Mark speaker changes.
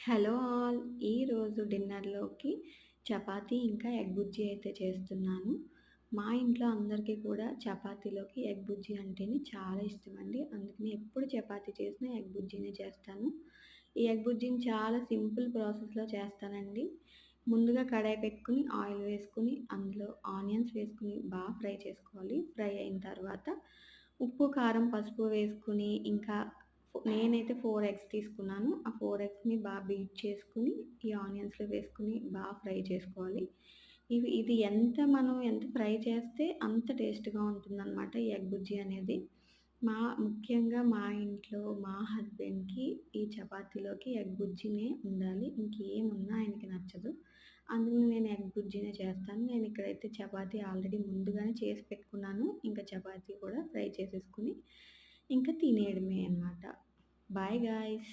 Speaker 1: Hello all! ఈరోజు డిన్నర్‌లోకి చపాతీ ఇంకా egg బుజ్జి అయితే చేస్తున్నాను. మా ఇంట్లో అందరికీ కూడా చపాతీలోకి ఎగ్ బుజ్జి అంటేనే చాలా ఇష్టమండి. అందుకని ఎప్పుడు చపాతీ చేసినా ఎగ్ బుజ్జినే చేస్తాను. ఈ ఎగ్ బుజ్జిని చాలా సింపుల్ ప్రాసెస్‌లో చేస్తానండి. ముందుగా కడాయి పెట్టుకొని, ఆయిల్ వేసుకొని, అందులో ఆనియన్స్ వేసుకొని బాగా ఫ్రై చేసుకోవాలి. ఫ్రై అయిన తర్వాత ఉప్పు, కారం, పసుపు వేసుకొని ఇంకా నేనైతే ఫోర్ ఎగ్స్ తీసుకున్నాను. ఆ ఫోర్ ఎగ్స్‌ని బాగా బీట్ చేసుకుని ఈ ఆనియన్స్‌లో వేసుకుని బాగా ఫ్రై చేసుకోవాలి. ఇవి ఇది ఎంత మనం ఎంత ఫ్రై చేస్తే అంత టేస్ట్‌గా ఉంటుందనమాట ఈ ఎగ్ బుజ్జి అనేది. మా ముఖ్యంగా మా ఇంట్లో మా హస్బెండ్‌కి ఈ చపాతీలోకి ఎగ్ బుజ్జినే ఉండాలి. ఇంకేమున్నా ఆయనకి నచ్చదు. అందుకని నేను ఎగ్ బుజ్జినే చేస్తాను. నేను ఇక్కడైతే చపాతీ ఆల్రెడీ ముందుగానే చేసి పెట్టుకున్నాను. ఇంకా చపాతీ కూడా ఫ్రై చేసేసుకుని ఇంకా తినేయడమే అనమాట. Bye, guys.